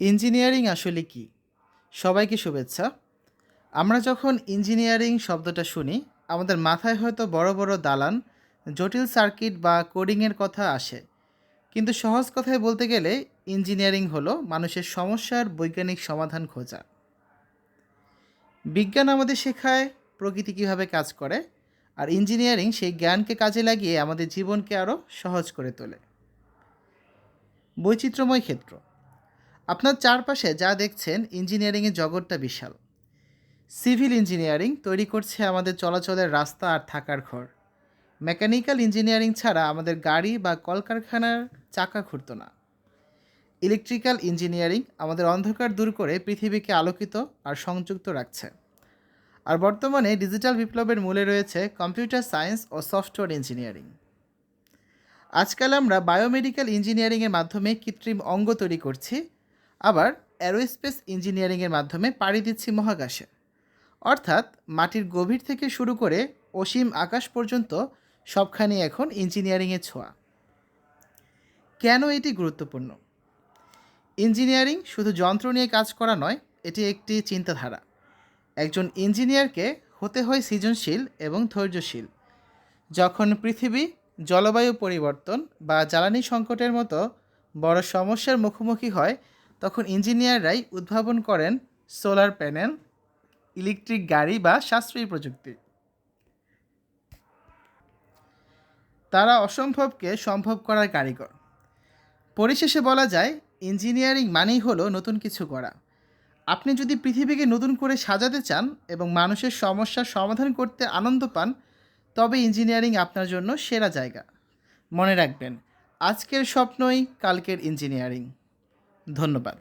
Engineering আসলে কি? সবাইকে শুভেচ্ছা। আমরা যখন ইঞ্জিনিয়ারিং শব্দটা শুনি, আমাদের মাথায় হয়তো বড় বড় দালান, জটিল সার্কিট বা কোডিংয়ের কথা আসে। কিন্তু সহজ কথায় বলতে গেলে, ইঞ্জিনিয়ারিং হলো মানুষের সমস্যার বৈজ্ঞানিক সমাধান খোঁজা। বিজ্ঞান আমাদের শেখায় প্রকৃতি কীভাবে কাজ করে, আর ইঞ্জিনিয়ারিং সেই জ্ঞানকে কাজে লাগিয়ে আমাদের জীবনকে আরও সহজ করে তোলে। বৈচিত্র্যময় ক্ষেত্র। আপনার চারপাশে যা দেখছেন, ইঞ্জিনিয়ারিংয়ের জগৎটা বিশাল। সিভিল ইঞ্জিনিয়ারিং তৈরি করছে আমাদের চলাচলের রাস্তা আর থাকার ঘর। মেকানিক্যাল ইঞ্জিনিয়ারিং ছাড়া আমাদের গাড়ি বা কলকারখানার চাকা ঘুরত না। ইলেকট্রিক্যাল ইঞ্জিনিয়ারিং আমাদের অন্ধকার দূর করে পৃথিবীকে আলোকিত আর সংযুক্ত রাখছে। আর বর্তমানে ডিজিটাল বিপ্লবের মূলে রয়েছে কম্পিউটার সায়েন্স ও সফটওয়্যার ইঞ্জিনিয়ারিং। আজকাল আমরা বায়োমেডিক্যাল ইঞ্জিনিয়ারিংয়ের মাধ্যমে কৃত্রিম অঙ্গ তৈরি করছি আবার অ্যারোস্পেস ইঞ্জিনিয়ারিংয়ের মাধ্যমে পাড়ি দিচ্ছি মহাকাশে। অর্থাৎ মাটির গভীর থেকে শুরু করে অসীম আকাশ পর্যন্ত সবখানে এখন ইঞ্জিনিয়ারিংয়ের ছোঁয়া। কেন এটি গুরুত্বপূর্ণ? ইঞ্জিনিয়ারিং শুধু যন্ত্র নিয়ে কাজ করা নয়, এটি একটি চিন্তাধারা। একজন ইঞ্জিনিয়ারকে হতে হয় সৃজনশীল এবং ধৈর্যশীল। যখন পৃথিবী, জলবায়ু পরিবর্তন বা জ্বালানি সংকটের মতো বড় সমস্যার মুখোমুখি হয় তখন ইঞ্জিনিয়াররাই উদ্ভাবন করেন সোলার প্যানেল, ইলেকট্রিক গাড়ি বা সাশ্রয়ী প্রযুক্তি। তারা অসম্ভবকে সম্ভব করার কারিগর। পরিশেষে বলা যায়, ইঞ্জিনিয়ারিং মানেই হলো নতুন কিছু করা। আপনি যদি পৃথিবীকে নতুন করে সাজাতে চান এবং মানুষের সমস্যার সমাধান করতে আনন্দ পান, তবে ইঞ্জিনিয়ারিং আপনার জন্য সেরা জায়গা। মনে রাখবেন, আজকের স্বপ্নই কালকের ইঞ্জিনিয়ারিং। ধন্যবাদ।